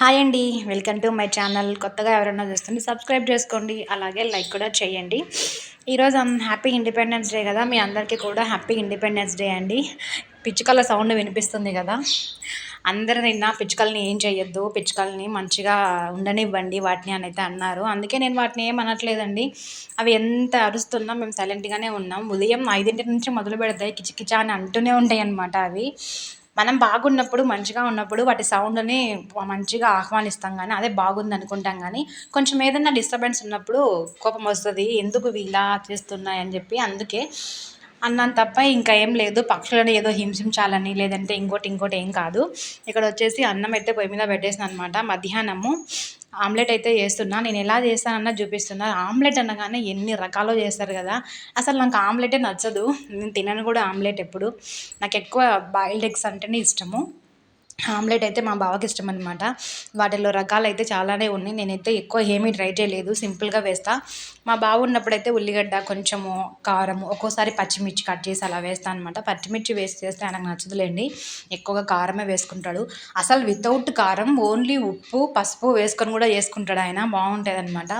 Hi అండి. Welcome to my channel. కొత్తగా ఎవరైనా చూస్తుంటే సబ్స్క్రైబ్ చేసుకోండి. అలాగే లైక్ కూడా చేయండి. ఈరోజు హ్యాపీ ఇండిపెండెన్స్ డే కదా. మీ అందరికీ కూడా హ్యాపీ ఇండిపెండెన్స్ డే అండి. పిచ్చుకల సౌండ్ వినిపిస్తుంది కదా. అందరు నిన్న పిచ్చుకల్ని ఏం చేయొద్దు పిచ్చుకల్ని మంచిగా ఉండనివ్వండి వాటిని అని అయితే అన్నారు. అందుకే నేను వాటిని ఏం అనట్లేదండి. అవి ఎంత అరుస్తున్నా మేము సైలెంట్గానే ఉన్నాం. ఉదయం ఐదింటి నుంచి మొదలు పెడతాయి. కిచకిచ అని అంటూనే ఉంటాయి అన్నమాట అవి. మనం బాగున్నప్పుడు మంచిగా ఉన్నప్పుడు వాటి సౌండ్ని మంచిగా ఆహ్వానిస్తాం కానీ అదే బాగుంది అనుకుంటాం కానీ కొంచెం ఏదైనా డిస్టర్బెన్స్ ఉన్నప్పుడు కోపం వస్తుంది ఎందుకు ఇలా చేస్తున్నాయి అని చెప్పి అందుకే అన్నాను తప్ప ఇంకా ఏం లేదు. పక్షులను ఏదో హింసించాలని లేదంటే ఇంకోటి ఇంకోటి ఏం కాదు. ఇక్కడ వచ్చేసి అన్నం అయితే పొయ్యి మీద పెట్టేసిన అనమాట మధ్యాహ్నము. ఆమ్లెట్ అయితే చేస్తున్నా. నేను ఎలా చేస్తానన్నా చూపిస్తున్నా. ఆమ్లెట్ అనగానే ఎన్ని రకాలు చేస్తారు కదా. అసలు నాకు ఆమ్లెటే నచ్చదు. నేను తినను కూడా ఆమ్లెట్ ఎప్పుడు. నాకు ఎక్కువ బాయిల్డ్ ఎగ్స్ అంటేనే ఇష్టము. ఆమ్లెట్ అయితే మా బావకి ఇష్టం అనమాట వాటిలో రకాలు అయితే చాలానే ఉన్నాయి. నేనైతే ఎక్కువ ఏమీ ట్రై చేయలేదు. సింపుల్గా వేస్తా. మా బావ ఉన్నప్పుడైతే ఉల్లిగడ్డ కొంచెము కారం ఒక్కోసారి పచ్చిమిర్చి కట్ చేసి అలా వేస్తా అనమాట పచ్చిమిర్చి వేసి చేస్తే ఆయనకు నచ్చదులేండి. ఎక్కువగా కారమే వేసుకుంటాడు. అసలు వితౌట్ కారం ఓన్లీ ఉప్పు పసుపు వేసుకొని కూడా వేసుకుంటాడు ఆయన. బాగుంటుంది అనమాట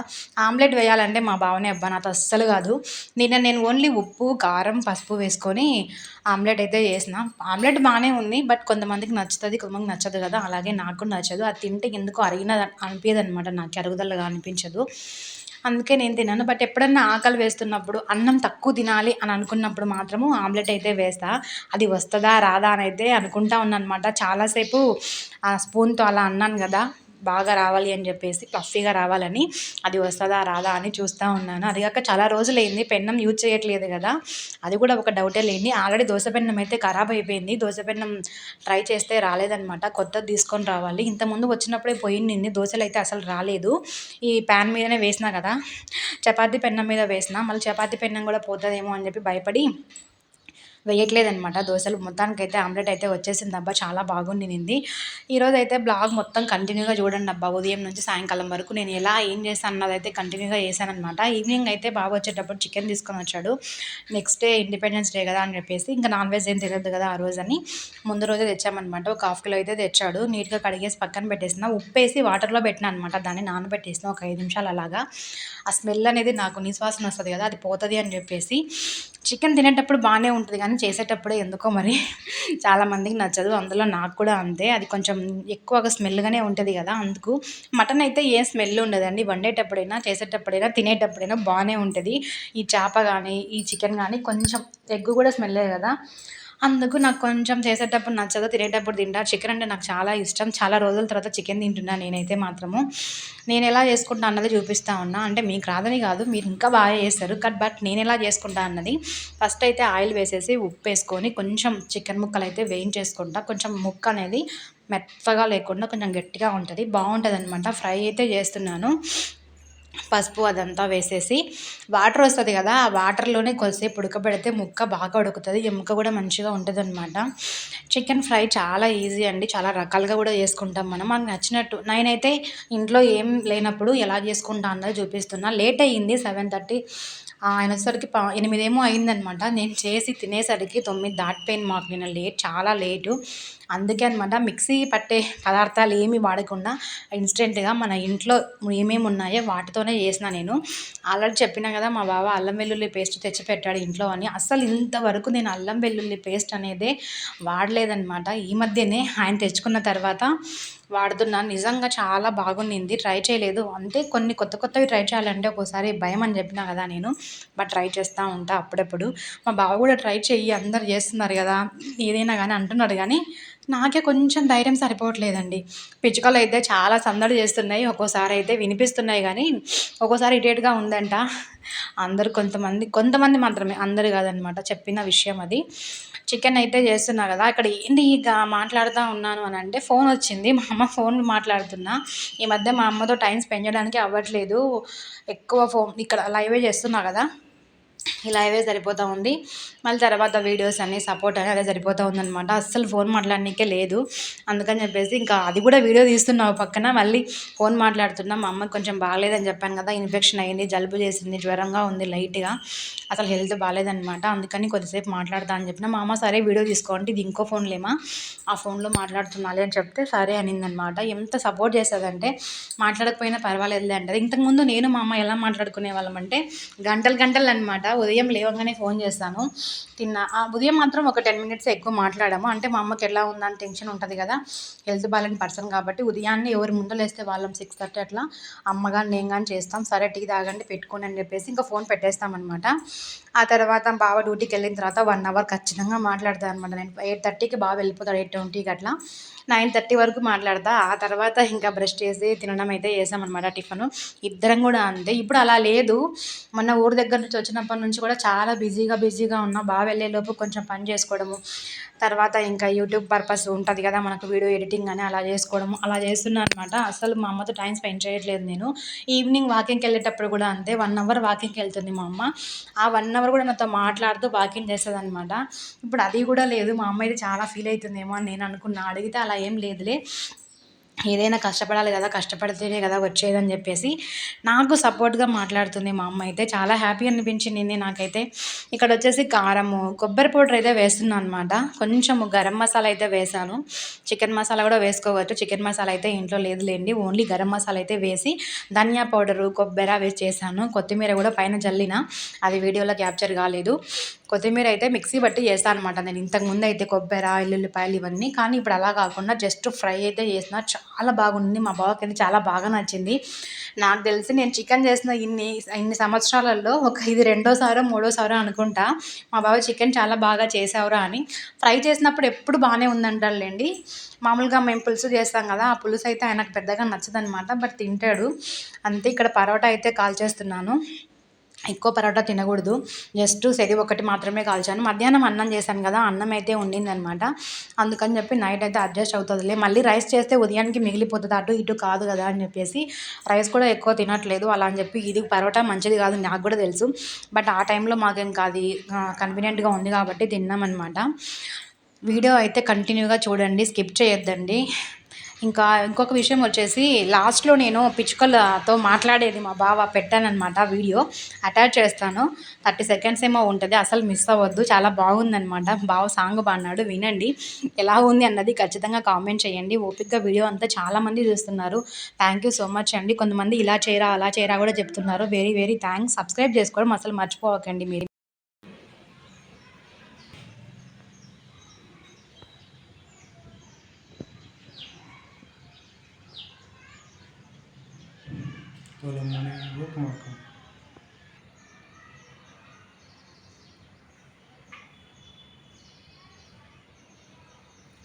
ఆమ్లెట్ వేయాలంటే మా బావనే అబ్బా నాతో అస్సలు కాదు. నిన్న నేను ఓన్లీ ఉప్పు కారం పసుపు వేసుకొని ఆమ్లెట్ అయితే చేసిన. ఆమ్లెట్ బాగానే ఉంది బట్ కొంతమందికి నచ్చుతుంది కుటుంబం నచ్చదు కదా అలాగే నాకు నచ్చదు. అది తింటే ఎందుకు అరిగిన అనిపించదు అనమాట నాకు అరుగుదలగా అనిపించదు. అందుకే నేను తిన్నాను బట్ ఎప్పుడన్నా ఆకలి వేస్తున్నప్పుడు అన్నం తక్కువ తినాలి అని అనుకున్నప్పుడు మాత్రము ఆమ్లెట్ అయితే వేస్తా. అది వస్తుందా రాదా అని అయితే అనుకుంటా ఉన్నాను చాలాసేపు ఆ స్పూన్తో అలా అన్నాను కదా. బాగా రావాలి అని చెప్పేసి ప్లఫీగా రావాలని అది వస్తుందా రాదా అని చూస్తూ ఉన్నాను. అది కాక చాలా రోజులైంది పెన్నం యూజ్ చేయట్లేదు కదా. అది కూడా ఒక డౌటే లేని ఆల్రెడీ దోశ పెన్నం అయితే ఖరాబ్ అయిపోయింది. దోశ పెన్నం ట్రై చేస్తే రాలేదనమాట కొత్తది తీసుకొని రావాలి. ఇంతకుముందు వచ్చినప్పుడే పోయింది దోశలు అయితే అసలు రాలేదు. ఈ ప్యాన్ మీదనే వేసినా కదా చపాతీ పెన్నం మీద వేసిన మళ్ళీ చపాతీ పెన్నం కూడా పోతుందేమో అని చెప్పి భయపడి వేయట్లేదనమాట దోశలు మొత్తానికి అయితే ఆమ్లెట్ అయితే వచ్చేసింది అబ్బా చాలా బాగుండింది ఈరోజు అయితే బ్లాగ్ మొత్తం కంటిన్యూగా చూడండి అబ్బా ఉదయం నుంచి సాయంకాలం వరకు నేను ఎలా ఏం చేస్తాను అన్నది అయితే కంటిన్యూగా చేశానమాట ఈవినింగ్ అయితే బాగా వచ్చేటప్పుడు చికెన్ తీసుకొని వచ్చాడు. నెక్స్ట్ డే ఇండిపెండెన్స్ డే కదా అని చెప్పేసి ఇంకా నాన్ వెజ్ ఏం తెలియదు కదా ఆ రోజు అని ముందు రోజే తెచ్చామన్నమాట. ఒక హాఫ్ కిలో అయితే తెచ్చాడు. నీట్గా కడిగేసి పక్కన పెట్టేసిన. ఉప్పేసి వాటర్లో పెట్టిన అనమాట దాన్ని నానబెట్టేసిన ఒక ఐదు నిమిషాలు అలాగా ఆ స్మెల్ అనేది నాకు నిశ్వాసన వస్తుంది కదా అది పోతుంది అని చెప్పేసి చికెన్ తినేటప్పుడు బాగానే ఉంటుంది కానీ చేసేటప్పుడే ఎందుకో మరి. చాలామందికి నచ్చదు అందులో నాకు కూడా అంతే. అది కొంచెం ఎక్కువగా స్మెల్గానే ఉంటుంది కదా అందుకు. మటన్ అయితే ఏ స్మెల్ ఉండదండి. వండేటప్పుడైనా చేసేటప్పుడైనా తినేటప్పుడైనా బాగానే ఉంటుంది. ఈ చేప కానీ ఈ చికెన్ కానీ కొంచెం ఎగ్ కూడా స్మెల్లే కదా. అందుకు నాకు కొంచెం చేసేటప్పుడు నచ్చదు తినేటప్పుడు తింటా. చికెన్ అంటే నాకు చాలా ఇష్టం. చాలా రోజుల తర్వాత చికెన్ తింటున్నా నేనైతే మాత్రము. నేను ఎలా చేసుకుంటా అన్నది చూపిస్తా ఉన్నా. అంటే మీకు రాదని కాదు మీరు ఇంకా బాగా చేస్తారు. కట్ బట్ నేను ఎలా చేసుకుంటా అన్నది ఫస్ట్ అయితే ఆయిల్ వేసేసి ఉప్పు వేసుకొని కొంచెం చికెన్ ముక్కలు అయితే వేయించేసుకుంటా. కొంచెం ముక్క అనేది మెత్తగా లేకుండా కొంచెం గట్టిగా ఉంటుంది. బాగుంటుంది అనమాట ఫ్రై అయితే చేస్తున్నాను. పసుపు అదంతా వేసేసి వాటర్ వస్తుంది కదా ఆ వాటర్లోనే కొద్దిసేపు ఉడకబెడితే ముక్క బాగా ఉడుకుతుంది ఎముక కూడా మంచిగా ఉంటుంది అనమాట చికెన్ ఫ్రై చాలా ఈజీ అండి చాలా రకాలుగా కూడా చేసుకుంటాం మనం. మనకు నచ్చినట్టు నేనైతే ఇంట్లో ఏం లేనప్పుడు ఎలా చేసుకుంటా అన్నది చూపిస్తున్నా. లేట్ అయ్యింది సెవెన్ థర్టీ ఆయన వచ్చేసరికి ఎనిమిదేమో అయిందనమాట. నేను చేసి తినేసరికి తొమ్మిది దాటిపోయింది మాకు. నిన్న లేట్ చాలా లేటు. అందుకే అనమాట మిక్సీ పట్టే పదార్థాలు ఏమి వాడకుండా ఇన్స్టెంట్గా మన ఇంట్లో ఏమేమి ఉన్నాయో వాటితోనే చేసిన నేను. ఆల్రెడీ చెప్పినా కదా మా బావ అల్లం వెల్లుల్లి పేస్ట్ తెచ్చిపెట్టాడు ఇంట్లో అని. అసలు ఇంతవరకు నేను అల్లం వెల్లుల్లి పేస్ట్ అనేదే వాడలేదనమాట. ఈ మధ్యనే ఆయన తెచ్చుకున్న తర్వాత వాడుతున్నాను నిజంగా చాలా బాగుండింది. ట్రై చేయలేదు. అంటే కొన్ని కొత్త కొత్తవి ట్రై చేయాలంటే ఒకసారి భయం అని చెప్పినా కదా నేను. బట్ ట్రై చేస్తూ ఉంటా అప్పుడప్పుడు. మా బావ కూడా ట్రై చెయ్యి అందరు చేస్తున్నారు కదా ఏదైనా కానీ అంటున్నాడు కానీ నాకే కొంచెం ధైర్యం సరిపోవట్లేదండి. పిచ్చుకలు అయితే చాలా సందడి చేస్తున్నాయి. ఒక్కోసారి అయితే వినిపిస్తున్నాయి కానీ ఒక్కోసారి ఇటేట్గా ఉందంట. అందరు కొంతమంది కొంతమంది మాత్రమే అందరు కాదనమాట చెప్పిన విషయం అది. చికెన్ అయితే చేస్తున్నా కదా అక్కడ ఏంది ఇక మాట్లాడుతూ ఉన్నాను అని అంటే ఫోన్ వచ్చింది. మా అమ్మ ఫోన్ మాట్లాడుతున్నా. ఈ మధ్య మా అమ్మతో టైం స్పెండ్ చేయడానికి అవ్వట్లేదు. ఎక్కువ ఫోన్ ఇక్కడ లైవే చేస్తున్నా కదా. ఇలా అవే సరిపోతూ ఉంది. మళ్ళీ తర్వాత వీడియోస్ అన్నీ సపోర్ట్ అని అదే సరిపోతూ ఉందన్నమాట. అస్సలు ఫోన్ మాట్లాడడానికే లేదు. అందుకని చెప్పేసి ఇంకా అది కూడా వీడియో తీస్తున్నావు పక్కన. మళ్ళీ ఫోన్ మాట్లాడుతున్నా. మా అమ్మకి కొంచెం బాగాలేదని చెప్పాను కదా ఇన్ఫెక్షన్ అయింది జలుబు చేసింది జ్వరంగా ఉంది లైట్గా అసలు హెల్త్ బాగాలేదనమాట అందుకని కొద్దిసేపు మాట్లాడతా అని చెప్పిన. మా అమ్మ సరే వీడియో తీసుకోండి ఇది ఇంకో ఫోన్లేమా ఆ ఫోన్లో మాట్లాడుతున్నాలి అని చెప్తే సరే అనిందనమాట ఎంత సపోర్ట్ చేస్తుందంటే మాట్లాడకపోయినా పర్వాలేదులే అంటారు ఇంతకుముందు నేను మా అమ్మ ఎలా మాట్లాడుకునే వాళ్ళం అంటే గంటలు గంటలు అనమాట ఉదయం లేవగానే ఫోన్ చేస్తాను. తిన్నా. ఆ ఉదయం మాత్రం ఒక టెన్ మినిట్స్ ఎక్కువ మాట్లాడాము. అంటే మా అమ్మకి ఎలా ఉందని టెన్షన్ ఉంటుంది కదా. హెల్త్ బాగాలేని పర్సన్ కాబట్టి ఉదయాన్నే ఎవరు ముందు లేస్తే వాళ్ళం సిక్స్ థర్టీ అట్లా అమ్మ కానీ నేను కానీ చేస్తాం. సరే టీ తాగండి పెట్టుకోండి అని చెప్పేసి ఇంకా ఫోన్ పెట్టేస్తామన్నమాట. ఆ తర్వాత బావ డ్యూటీకి వెళ్ళిన తర్వాత వన్ అవర్ ఖచ్చితంగా మాట్లాడతాను అనమాట నేను ఎయిట్ థర్టీకి బాగా వెళ్ళిపోతాడు ఎయిట్ ట్వంటీకి అట్లా. నైన్ థర్టీ వరకు మాట్లాడతా. ఆ తర్వాత ఇంకా బ్రష్ చేసి తినడం అయితే చేసామన్నమాట టిఫిన్. ఇద్దరం కూడా అంతే. ఇప్పుడు అలా లేదు. మొన్న ఊరి దగ్గర నుంచి వచ్చినప్పటి నుంచి కూడా చాలా బిజీగా బిజీగా ఉన్నా బాగా వెళ్ళేలోపు కొంచెం పని చేసుకోవడము. తర్వాత ఇంకా యూట్యూబ్ పర్పస్ ఉంటుంది కదా మనకు వీడియో ఎడిటింగ్ అని అలా చేసుకోవడము అలా చేస్తున్నాను అనమాట అసలు మా అమ్మతో టైం స్పెండ్ చేయట్లేదు నేను. ఈవినింగ్ వాకింగ్కి వెళ్ళేటప్పుడు కూడా అంతే వన్ అవర్ వాకింగ్కి వెళ్తుంది మా అమ్మ. ఆ వన్ అవర్ కూడా నాతో మాట్లాడుతూ వాకింగ్ చేస్తుంది అనమాట ఇప్పుడు అది కూడా లేదు మా అమ్మ అయితే చాలా ఫీల్ అవుతుందేమో అని నేను అనుకున్నా. అడిగితే అలా ఏం లేదులే. ఏదైనా కష్టపడాలి కదా కష్టపడితేనే కదా వచ్చేదని చెప్పేసి నాకు సపోర్ట్గా మాట్లాడుతుంది మా అమ్మ అయితే. చాలా హ్యాపీ అనిపించింది నాకైతే. ఇక్కడ వచ్చేసి కారము కొబ్బరి పౌడర్ అయితే వేస్తున్నాను అనమాట కొంచెము గరం మసాలా అయితే వేసాను చికెన్ మసాలా కూడా వేసుకోవచ్చు. చికెన్ మసాలా అయితే ఇంట్లో లేదులేండి ఓన్లీ గరం మసాలా అయితే వేసి ధనియా పౌడరు కొబ్బరి వేసి చేశాను. కొత్తిమీర కూడా పైన జల్లిన. అది వీడియోలో క్యాప్చర్ కాలేదు. కొత్తిమీర అయితే మిక్సీ బట్టి చేస్తాను అనమాట నేను. ఇంతకుముందు అయితే కొబ్బరి ఎల్లుల్లిపాయలు ఇవన్నీ. కానీ ఇప్పుడు అలా కాకుండా జస్ట్ ఫ్రై అయితే చేసిన చాలా బాగుంది. మా బావకి అయితే చాలా బాగా నచ్చింది. నాకు తెలిసి నేను చికెన్ చేసిన ఇన్ని ఇన్ని సంవత్సరాలలో ఒక ఇది రెండోసారో మూడోసారో అనుకుంటా. మా బావ చికెన్ చాలా బాగా చేసావురా అని. ఫ్రై చేసినప్పుడు ఎప్పుడు బాగానే ఉందంటారులేండి. మామూలుగా మేము పులుసు చేస్తాం కదా ఆ పులుసు అయితే ఆయనకు పెద్దగా నచ్చదనమాట బట్ తింటాడు. అంతే ఇక్కడ పరోటా అయితే కాల్ చేస్తున్నాను. ఎక్కువ పరోటా తినకూడదు. జస్ట్ సరి ఒకటి మాత్రమే కాల్చాను. మధ్యాహ్నం అన్నం చేశాను కదా అన్నం అయితే ఉండిందనమాట అందుకని చెప్పి నైట్ అయితే అడ్జస్ట్ అవుతుందిలే. మళ్ళీ రైస్ చేస్తే ఉదయానికి మిగిలిపోతుంది. అటు ఇటు కాదు కదా అని చెప్పేసి రైస్ కూడా ఎక్కువ తినట్లేదు. అలా అని చెప్పి ఇది పరోటా మంచిది కాదు నాకు కూడా తెలుసు. బట్ ఆ టైంలో మాకు ఇంకా అది కన్వీనియంట్గా ఉంది కాబట్టి తిన్నామన్నమాట. వీడియో అయితే కంటిన్యూగా చూడండి. స్కిప్ చేయొద్దండి. ఇంకా ఇంకొక విషయం వచ్చేసి లాస్ట్లో నేను పిచ్చుకలతో మాట్లాడేది మా బావ పెట్టానమాట వీడియో. అటాచ్ చేస్తాను. థర్టీ సెకండ్స్ ఏమో ఉంటుంది. అసలు మిస్ అవ్వద్దు. చాలా బాగుందనమాట బావ సాంగ్ బాగున్నాడు వినండి. ఎలా ఉంది అన్నది ఖచ్చితంగా కామెంట్ చేయండి. ఓపిక్గా వీడియో అంతా చాలామంది చూస్తున్నారు. థ్యాంక్ యూ సో మచ్ అండి. కొంతమంది ఇలా చేయరా అలా చేయరా కూడా చెప్తున్నారు. వెరీ వెరీ థ్యాంక్స్ సబ్స్క్రైబ్ చేసుకోవడం అసలు మర్చిపోవకండి మీరు. పొలంలోనే ఒక మొక్క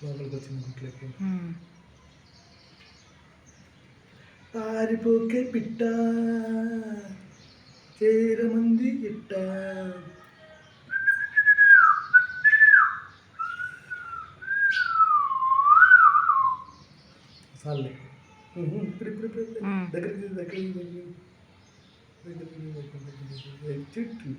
లోపలికి వచ్చింది గుట్లకి పారిపోకే పిట్ట చేరమంది ఇట్ట చాలే ఇప్పుడు ఇప్పుడు ఇప్పుడు దగ్గరికి